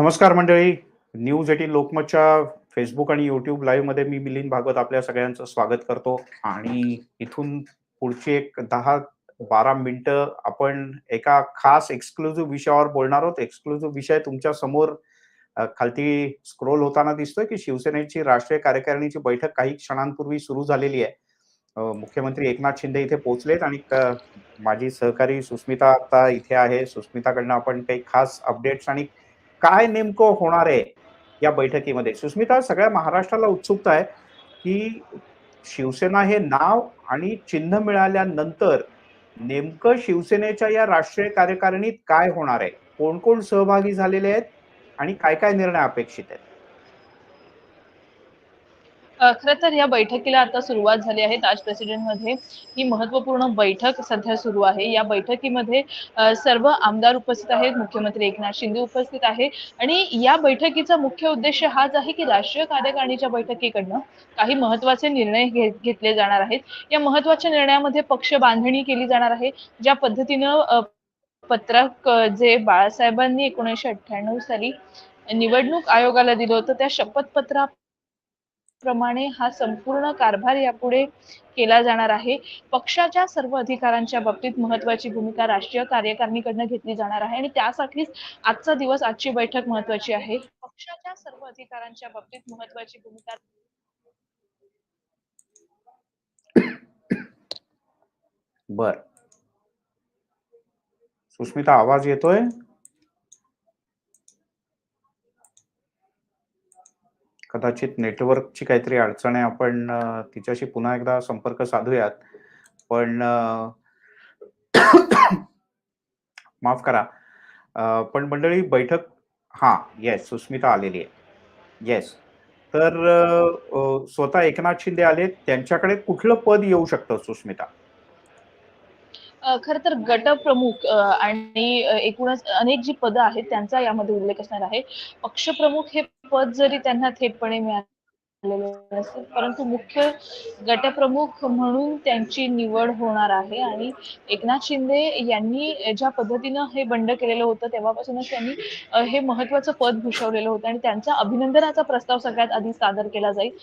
नमस्कार मंडळी. News eighteen लोकमतच्या फेसबुक आणि युट्यूब लाईव्हमध्ये मी मिलिंद भागवत आपल्या सगळ्यांचं स्वागत करतो. आणि इथून पुढची एक दहा बारा मिनिटं आपण एका खास एक्सक्लुझिव्ह विषयावर बोलणार आहोत. एक्सक्लुझिव्ह विषय तुमच्यासमोर खालती स्क्रोल होताना दिसतोय की शिवसेनेची राष्ट्रीय कार्यकारिणीची बैठक काही क्षणांपूर्वी सुरू झालेली आहे. मुख्यमंत्री एकनाथ शिंदे इथे पोहोचलेत आणि माझी सहकारी सुस्मिता आता इथे आहे. सुस्मिताकडनं आपण काही खास अपडेट्स आणि काय नेमकं होणार आहे या बैठकीमध्ये? सुस्मिता सगळ्या महाराष्ट्राला उत्सुकता आहे की शिवसेना हे नाव आणि चिन्ह मिळाल्यानंतर नेमकं शिवसेनेच्या या राष्ट्रीय कार्यकारिणीत काय होणार आहे? कोण कोण सहभागी झालेले आहेत आणि काय काय निर्णय अपेक्षित आहेत? खरं तर या बैठकीला आता सुरुवात झाली आहे ताज प्रेसिडेंटमध्ये ही महत्त्वपूर्ण बैठक सध्या सुरू आहे. या बैठकीमध्ये सर्व आमदार उपस्थित आहेत. मुख्यमंत्री एकनाथ शिंदे उपस्थित आहे. आणि या बैठकीचा मुख्य उद्देश हाच आहे की राष्ट्रीय कार्यकारिणीच्या बैठकीकडनं काही महत्त्वाचे निर्णय घेतले जाणार आहेत. या महत्त्वाच्या निर्णयामध्ये पक्ष बांधणी केली जाणार आहे ज्या पद्धतीनं पत्रक जे बाळासाहेबांनी एकोणीसशे अठ्ठ्याण्णव साली निवडणूक आयोगाला दिलं होतं त्या शपथपत्रा प्रमाणे हा संपूर्ण कारभार यापुढे केला जाणार आहे. पक्षाच्या सर्व अधिकारांच्या बाबतीत महत्वाची भूमिका राष्ट्रीय कार्यकारिणीकडनं घेतली जाणार आहे आणि त्यासाठीच आजचा दिवस आजची बैठक महत्वाची आहे. पक्षाच्या सर्व अधिकारांच्या बाबतीत महत्वाची भूमिका बर. सुस्मिता आवाज येतोय? कदाचित नेटवर्कची काहीतरी अडचण आहे आपण तिच्याशी पुन्हा एकदा संपर्क साधूयात. पण माफ करा. पण मंडळी बैठक हा येस सुस्मिता आलेली आहे. येस तर स्वतः एकनाथ शिंदे आले त्यांच्याकडे कुठलं पद येऊ शकतं सुस्मिता? खर तर गटप्रमुख आणि एकूणच अनेक जी पदं आहेत त्यांचा यामध्ये उल्लेख असणार आहे. पक्षप्रमुख हे पद जरी त्यांना थेटपणे मिळालेलं नसेल परंतु मुख्य गटप्रमुख म्हणून त्यांची निवड होणार आहे. आणि एकनाथ शिंदे यांनी ज्या पद्धतीनं हे बंड केलेलं होतं तेव्हापासूनच त्यांनी हे महत्वाचं पद भूषवलेलं होतं. आणि त्यांचा अभिनंदनाचा प्रस्ताव सगळ्यात आधी सादर केला जाईल.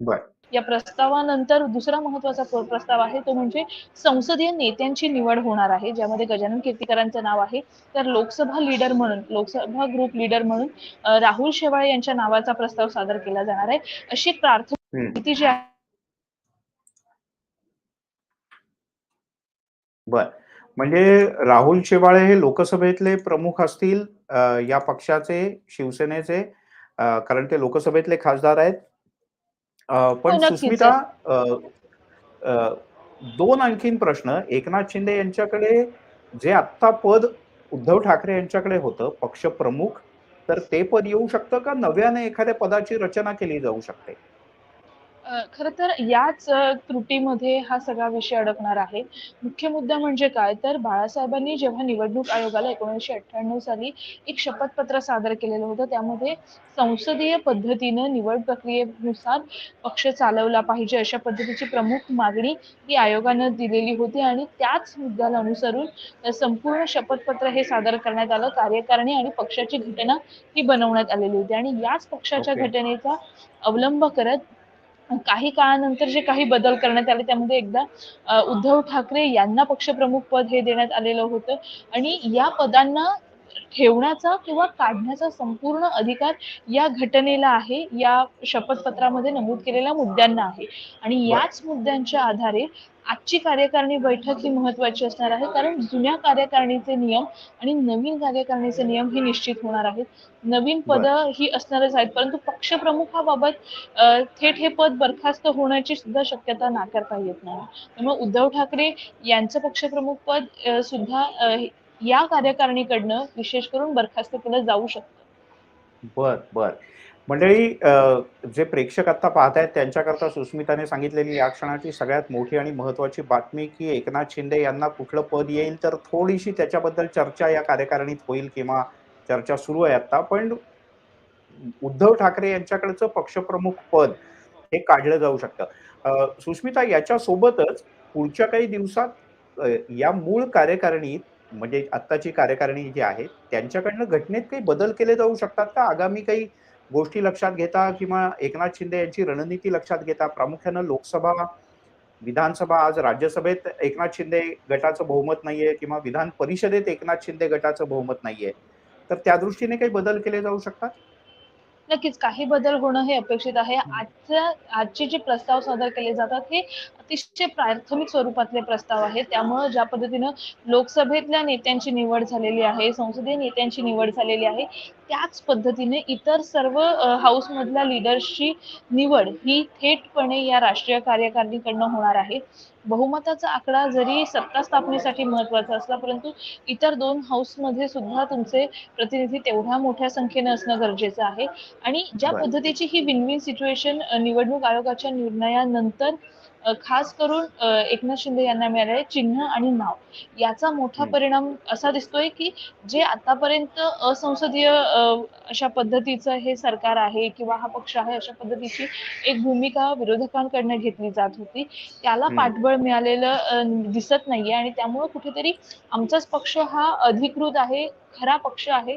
बर. या प्रस्तावानंतर दुसरा महत्त्वाचा प्रस्ताव आहे तो म्हणजे संसदीय नेत्यांची निवड होणार आहे ज्यामध्ये गजानन कीर्तीकरांचं नाव आहे. तर लोकसभा लीडर म्हणून लोकसभा ग्रुप लीडर म्हणून राहुल शेवाळे यांच्या नावाचा प्रस्ताव सादर केला जाणार आहे. अशी. माहिती जी आहे. बर. म्हणजे राहुल शेवाळे हे लोकसभेतले प्रमुख असतील या पक्षाचे शिवसेनेचे कारण ते लोकसभेतले खासदार आहेत. पण हो. सुस्मिता दोन आणखीन प्रश्न. एकनाथ शिंदे यांच्याकडे जे आत्ता पद उद्धव ठाकरे यांच्याकडे होतं पक्ष प्रमुख तर ते पद येऊ शकतं का? नव्याने एखाद्या पदाची रचना केली जाऊ शकते. खरं तर याच त्रुटीमध्ये हा सगळा विषय अडकणार आहे. मुख्य मुद्दा म्हणजे काय? तर बाळासाहेबांनी जेव्हा निवडणूक आयोगाला एकोणीसशे अठ्ठ्याण्णव साली एक शपथपत्र सादर केलेलं होतं त्यामध्ये संसदीय पद्धतीनं निवड प्रक्रियेनुसार पक्ष चालवला पाहिजे अशा पद्धतीची प्रमुख मागणी ही आयोगानं दिलेली होती आणि त्याच मुद्द्याला अनुसरून संपूर्ण शपथपत्र हे सादर करण्यात आलं. कार्यकारिणी आणि पक्षाची घटना ही बनवण्यात आलेली होती आणि याच पक्षाच्या. घटनेचा अवलंब करत काही काळानंतर जे काही बदल करण्यात आले त्यामध्ये एकदा उद्धव ठाकरे यांना पक्षप्रमुख पद हे देण्यात आलेलं होतं आणि या पदांना ठेवण्याचा किंवा काढण्याचा संपूर्ण अधिकार या घटनेला आहे या शपथपत्रामध्ये नमूद केलेल्या मुद्द्यांना आहे आणि. याच मुद्द्यांच्या आधारे आजची कार्यकारिणी बैठक ही महत्वाची असणार आहे. कारण जुन्या कार्यकारिणीचे नियम आणि नवीन कार्यकारिणीचे नियम हे निश्चित होणार आहेत. नवीन पद ही असणारच आहेत. परंतु पक्षप्रमुखाबाबत थेट हे पद बरखास्त होण्याची सुद्धा शक्यता नाकारता येत नाही. त्यामुळे उद्धव ठाकरे यांचं पक्षप्रमुख पद सुद्धा या कार्यकारिणीकडनं विशेष करून बरखास्त केलं जाऊ शकतं. बर बर. मंडळी जे प्रेक्षक आता पाहतायत त्यांच्याकरता सुस्मिताने सांगितलेली या क्षणाची सगळ्यात मोठी आणि महत्वाची बातमी की एकनाथ शिंदे यांना कुठलं पद येईल तर थोडीशी त्याच्याबद्दल चर्चा या कार्यकारिणीत होईल किंवा चर्चा सुरू आहे आता पण उद्धव ठाकरे यांच्याकडचं पक्षप्रमुख पद हे काढलं जाऊ शकतं. सुस्मिता याच्या सोबतच पुढच्या काही दिवसात या मूळ कार्यकारिणीत म्हणजे आत्ताची कार्यकारिणी जी आहे त्यांच्याकडनं घटनेत काही बदल केले जाऊ शकतात का? आगामी काही गोष्टी लक्षात घेता किंवा एकनाथ शिंदे यांची रणनीती लक्षात घेता प्रामुख्यानं लोकसभा विधानसभा आज राज्यसभेत एकनाथ शिंदे गटाचं बहुमत नाहीये किंवा विधान परिषदेत एकनाथ शिंदे गटाचं बहुमत नाहीये. तर त्या दृष्टीने काही बदल केले जाऊ शकतात? नक्कीच काही बदल होणं हे अपेक्षित आहे. आजच्या आजचे जे प्रस्ताव सादर केले जातात हे अतिशय प्राथमिक स्वरूपातले प्रस्ताव आहेत. त्यामुळं ज्या पद्धतीनं लोकसभेतल्या नेत्यांची निवड झालेली आहे संसदीय नेत्यांची निवड झालेली आहे त्याच पद्धतीने इतर सर्व हाऊस मधल्या लिडर्सची निवड ही थेटपणे या राष्ट्रीय कार्यकारिणीकडनं होणार आहे. बहुमताचा आकडा जरी सत्ता स्थापनेसाठी महत्त्वाचा असला परंतु इतर दोन हाऊसमध्ये सुद्धा तुमचे प्रतिनिधी तेवढ्या मोठ्या संख्येने असणं गरजेचं आहे. आणि ज्या. पद्धतीची ही विन विन सिच्युएशन निवडणूक आयोगाच्या निर्णयानंतर खास करून एकनाथ शिंदे यांना मिळालेले चिन्ह आणि नाव याचा मोठा. परिणाम असा दिसतोय की जे आतापर्यंत असंसदीय अशा पद्धतीचं हे सरकार आहे किंवा हा पक्ष आहे अशा पद्धतीची एक भूमिका विरोधकांकडनं घेतली जात होती त्याला. पाठबळ मिळालेलं दिसत नाहीये आणि त्यामुळे कुठेतरी आमचाच पक्ष हा अधिकृत आहे खरा पक्ष आहे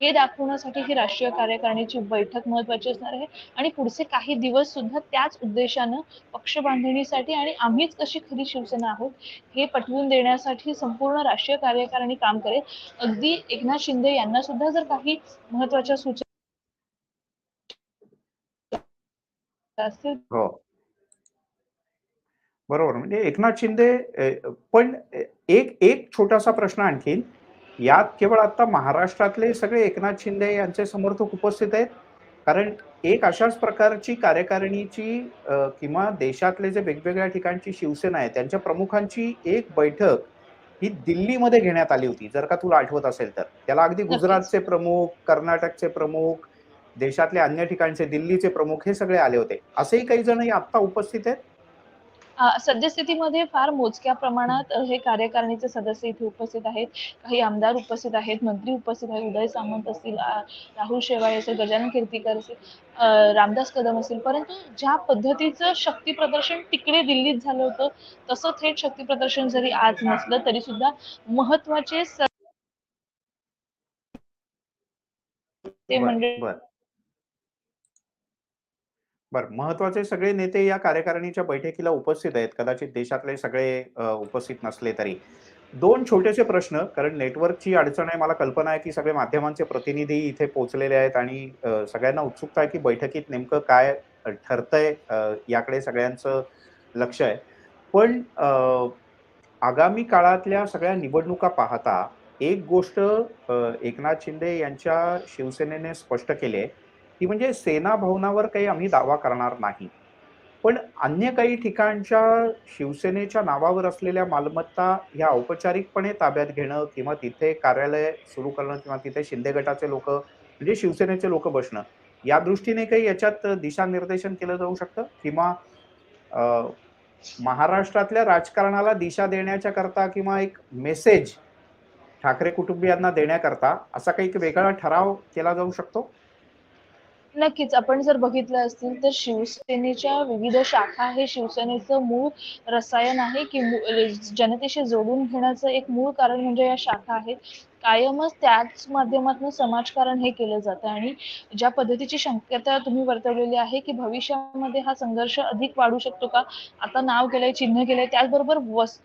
हे दाखवण्यासाठी ही राष्ट्रीय कार्यकारिणीची बैठक महत्वाची असणार आहे. आणि पुढचे काही दिवस सुद्धा त्याच उद्देशानं पक्ष बांधणीसाठी आणि आम्हीच कशी खरी शिवसेना आहोत हे पटवून देण्यासाठी संपूर्ण राष्ट्रीय कार्यकारिणी काम करेल. अगदी एकनाथ शिंदे यांना सुद्धा जर काही महत्त्वाच्या सूचना हो. बरोबर. म्हणजे एकनाथ शिंदे पण एक एक छोटासा प्रश्न आणखीन. यात केवळ आता महाराष्ट्रातले सगळे एकनाथ शिंदे यांचे समर्थक उपस्थित आहेत. कारण एक अशाच प्रकारची कार्यकारिणीची किंवा देशातले जे वेगवेगळ्या ठिकाणची शिवसेना आहे त्यांच्या प्रमुखांची एक बैठक ही दिल्लीमध्ये घेण्यात आली होती. जर का तुला आठवत असेल तर. त्याला अगदी गुजरातचे प्रमुख कर्नाटकचे प्रमुख देशातले अन्य ठिकाणचे दिल्लीचे प्रमुख हे सगळे आले होते. असेही काही जण आता उपस्थित आहेत. सद्यस्थितीमध्ये फार मोजक्या प्रमाणात हे कार्यकारिणीचे सदस्य इथे उपस्थित आहेत. काही आमदार उपस्थित आहेत मंत्री उपस्थित आहेत उदय सामंत असतील राहुल शेवाळे असेल गजानन कीर्तीकर असेल अ, रामदास कदम असतील. परंतु ज्या पद्धतीचं शक्ती प्रदर्शन तिकडे दिल्लीत झालं होतं तसं थेट शक्ती प्रदर्शन जरी आज नसलं तरी सुद्धा महत्त्वाचे ते म्हणजे बर महत्त्वाचे सगळे नेते या कार्यकारिणीच्या बैठकीला उपस्थित आहेत. कदाचित देशातले सगळे अ, उपस्थित नसले तरी. दोन छोटेसे प्रश्न कारण नेटवर्कची अडचण आहे. मला कल्पना आहे की सगळे माध्यमांचे प्रतिनिधी इथे पोहोचलेले आहेत आणि अ, सगळ्यांना उत्सुकता आहे की बैठकीत नेमकं काय ठरतंय अ, याकडे सगळ्यांचं लक्ष आहे. पण अ, आगामी काळातल्या सगळ्या निवडणुका पाहता एक गोष्ट अ, एकनाथ शिंदे यांच्या शिवसेनेने स्पष्ट केली आहे. ती म्हणजे सेना भवनावर काही आम्ही दावा करणार नाही. पण अन्य काही ठिकाणच्या शिवसेनेच्या नावावर असलेल्या मालमत्ता ह्या औपचारिकपणे ताब्यात घेणं किंवा तिथे कार्यालय सुरू करणं किंवा तिथे शिंदे गटाचे लोक म्हणजे शिवसेनेचे लोक बसणं या दृष्टीने काही याच्यात दिशानिर्देशन केलं जाऊ शकतं? किंवा महाराष्ट्रातल्या राजकारणाला दिशा देण्याच्या करता किंवा एक मेसेज ठाकरे कुटुंबियांना देण्याकरता असा काही एक वेगळा ठराव केला जाऊ शकतो? नक्कीच. आपण जर बघितलं असतील तर शिवसेनेच्या विविध शाखा हे शिवसेनेचं मूळ रसायन आहे की जनतेशी जोडून घेण्याचं एक मूळ कारण म्हणजे या शाखा आहेत. कायमच त्याच माध्यमातून समाजकारण हे केलं जातं आणि ज्या पद्धतीची शक्यता तुम्ही वर्तवलेली आहे की भविष्यामध्ये हा संघर्ष अधिक वाढू शकतो का? आता नाव केलंय चिन्ह केलंय त्याचबरोबर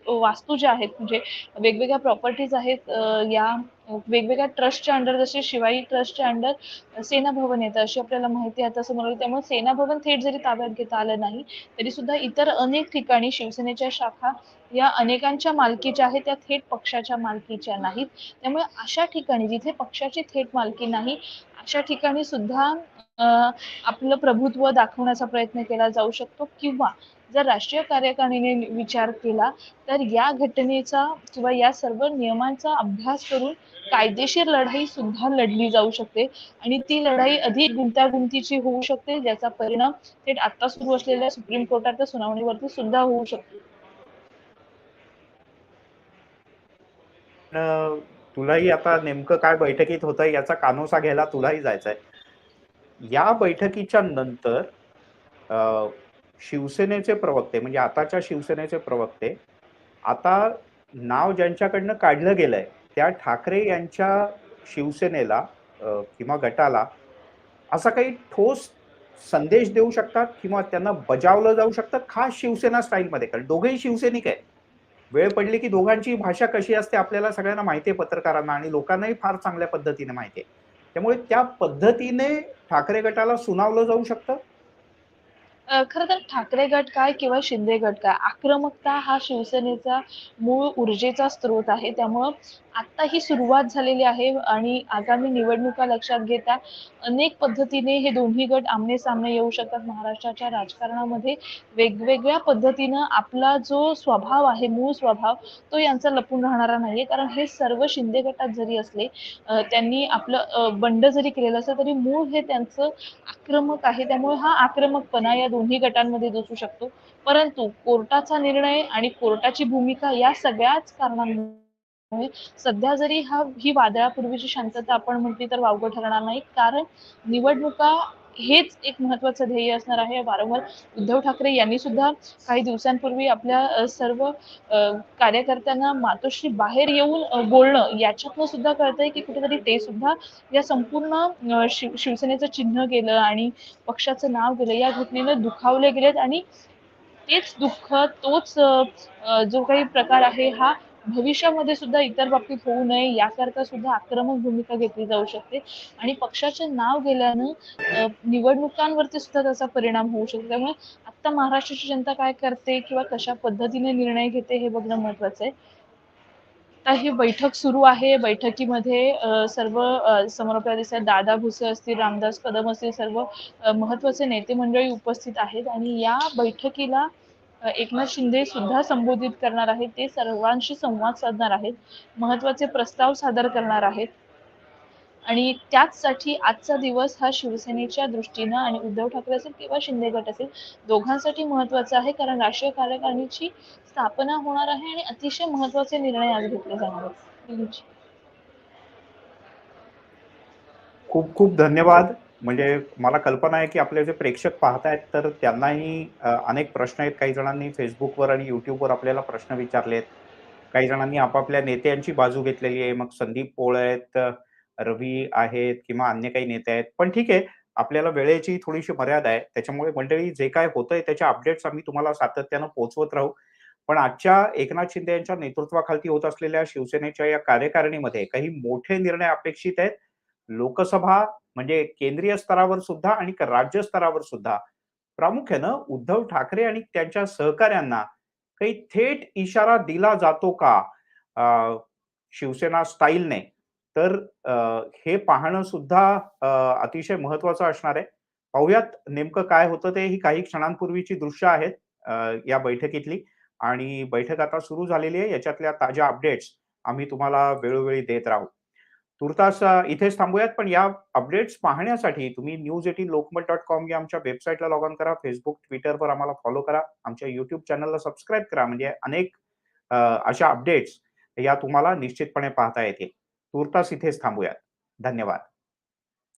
वास्तू ज्या आहेत म्हणजे वेगवेगळ्या प्रॉपर्टीज आहेत या वेगवेगळ्या ट्रस्टच्या अंडर जसे शिवाई ट्रस्टच्या अंडर सेना भवन येतं अशी आपल्याला माहिती आहे. असं म्हणलं त्यामुळे सेना भवन थेट जरी ताब्यात घेता आलं नाही तरी सुद्धा इतर अनेक ठिकाणी शिवसेनेच्या शाखा या अनेकांच्या मालकीच्या आहेत त्या थेट पक्षाच्या मालकीच्या नाहीत. त्यामुळे अशा ठिकाणी जिथे पक्षाची थेट मालकी नाही अशा ठिकाणी सुद्धा आपलं प्रभुत्व दाखवण्याचा प्रयत्न केला जाऊ शकतो. किंवा जर राष्ट्रीय कार्यकारिणीने विचार केला तर या घटनेचा किंवा या सर्व नियमांचा अभ्यास करून कायदेशीर लढाई सुद्धा लढली जाऊ शकते. आणि ती लढाई अधिक गुंतागुंतीची होऊ शकते ज्याचा परिणाम थेट आता सुरू असलेल्या सुप्रीम कोर्टाच्या सुनावणीवरती सुद्धा होऊ शकतो. तुलाही आता नेमकं काय बैठकीत होतं याचा कानोसा घ्यायला तुलाही जायचंय. या बैठकीच्या नंतर शिवसेनेचे प्रवक्ते म्हणजे आताच्या शिवसेनेचे प्रवक्ते आता नाव ज्यांच्याकडनं काढलं गेलंय त्या ठाकरे यांच्या शिवसेनेला किंवा गटाला असा काही ठोस संदेश देऊ शकतात किंवा त्यांना बजावलं जाऊ शकतं खास शिवसेना स्टाईलमध्ये. कारण दोघेही शिवसैनिक आहेत. वेळ पडली की दोघांची भाषा कशी असते आपल्याला सगळ्यांना माहिती आहे पत्रकारांना आणि लोकांनाही फार चांगल्या पद्धतीने माहिती आहे. त्यामुळे त्या पद्धतीने ठाकरे गटाला सुनावलं जाऊ शकतं? खरं तर ठाकरे गट काय किंवा शिंदे गट काय आक्रमकता हा शिवसेनेचा मूळ ऊर्जेचा स्रोत आहे. त्यामुळं आता ही सुरुवात झालेली आहे आणि आगामी निवडणुका लक्षात घेता अनेक पद्धतीने हे दोन्ही गट आमने सामने येऊ शकतात. महाराष्ट्राच्या राजकारणामध्ये वेगवेगळ्या पद्धतीनं आपला जो स्वभाव आहे मूळ स्वभाव तो यांचा लपून राहणारा नाहीये. कारण हे सर्व शिंदे गटात जरी असले त्यांनी आपलं बंड जरी केलेलं असलं तरी मूळ हे त्यांचं आक्रमक आहे. त्यामुळे हा आक्रमकपणा या दोन्ही गटांमध्ये दिसू शकतो. परंतु कोर्टाचा निर्णय आणि कोर्टाची भूमिका या सगळ्याच कारणांमुळे सध्या जरी हा ही वादळापूर्वीची शांतता आपण म्हटली तर वावगं ठरणार नाही. कारण निवडणुका हेच एक महत्वाचं ध्येय असणार आहे. वारंवार उद्धव ठाकरे यांनी सुद्धा काही दिवसांपूर्वी आपल्या सर्व कार्यकर्त्यांना मातोश्री बाहेर येऊन बोलणं याच्यातनं सुद्धा कळतंय की कुठेतरी ते सुद्धा या संपूर्ण शिव शिवसेनेचं चिन्ह गेलं आणि पक्षाचं नाव गेलं या घटनेनं दुखावले गेलेत आणि तेच दुःख तोच जो काही प्रकार आहे हा भविष्यामध्ये सुद्धा इतर बाबतीत होऊ नये याकरता सुद्धा आक्रमक भूमिका घेतली जाऊ शकते. आणि पक्षाचे नाव गेल्यानं निवडणुकांवरती सुद्धा त्याचा परिणाम होऊ शकतो. त्यामुळे आता महाराष्ट्राची जनता काय करते किंवा कशा पद्धतीने निर्णय घेते हे बघणं महत्वाचं आहे. आता ही बैठक सुरू आहे. बैठकीमध्ये सर्व समोर आपल्याला दिसतात दादा भुसे असतील रामदास कदम असतील सर्व महत्त्वाचे नेते मंडळी उपस्थित आहेत. आणि या बैठकीला एकनाथ शिंदे सुद्धा संबोधित करणार आहेत. ते सर्वांशी संवाद साधणार आहेत. महत्त्वाचे प्रस्ताव सादर करणार आहेत. आणि त्याचसाठी आजचा दिवस हा शिवसेनेच्या दृष्टीनं आणि उद्धव ठाकरे असेल किंवा शिंदे गट असेल दोघांसाठी महत्त्वाचा आहे. कारण राष्ट्रीय कार्यकारिणीची स्थापना होणार आहे आणि अतिशय महत्त्वाचे निर्णय आज घेतले जाणार आहेत. खूप खूप धन्यवाद. म्हणजे मला कल्पना आहे की आपले जे प्रेक्षक पाहतायत तर त्यांनाही अनेक प्रश्न आहेत. काही जणांनी फेसबुकवर आणि युट्यूबवर आपल्याला प्रश्न विचारलेत. काही जणांनी आपापल्या नेत्यांची बाजू घेतलेली आहे. मग संदीप पोळ आहेत रवी आहेत किंवा अन्य काही नेते आहेत. पण ठीक आहे आपल्याला वेळेची थोडीशी मर्यादा आहे. त्याच्यामुळे मंडळी जे काय होतंय त्याच्या अपडेट्स आम्ही तुम्हाला सातत्यानं पोहोचवत राहू. पण आजच्या एकनाथ शिंदे यांच्या नेतृत्वाखाली होत असलेल्या शिवसेनेच्या या कार्यकारिणीमध्ये काही मोठे निर्णय अपेक्षित आहेत. लोकसभा म्हणजे केंद्रीय स्तरावर सुद्धा आणि राज्य स्तरावर सुद्धा. प्रामुख्यानं उद्धव ठाकरे आणि त्यांच्या सहकाऱ्यांना काही थेट इशारा दिला जातो का? शिवसेना स्टाईलने. तर हे पाहणं सुद्धा अतिशय महत्वाचं असणार आहे. पाहुयात नेमकं काय होतं ते. ही काही क्षणांपूर्वीची दृश्य आहेत या बैठकीतली. आणि बैठक आता सुरू झालेली आहे. याच्यातल्या ताज्या अपडेट्स आम्ही तुम्हाला वेळोवेळी देत राहू. तुर्तास इथेच थांबूयात. पण या अपडेट्स पाहण्यासाठी तुम्ही news eighteen Lokmat dot com या आमच्या वेबसाईटला लॉग ऑन करा. फेसबुक ट्विटरवर आम्हाला फॉलो करा. आमच्या युट्यूब चॅनलला सबस्क्राईब करा. म्हणजे अनेक अशा अपडेट्स या तुम्हाला निश्चितपणे पाहता येतील. तुर्तास इथेच थांबूयात. धन्यवाद.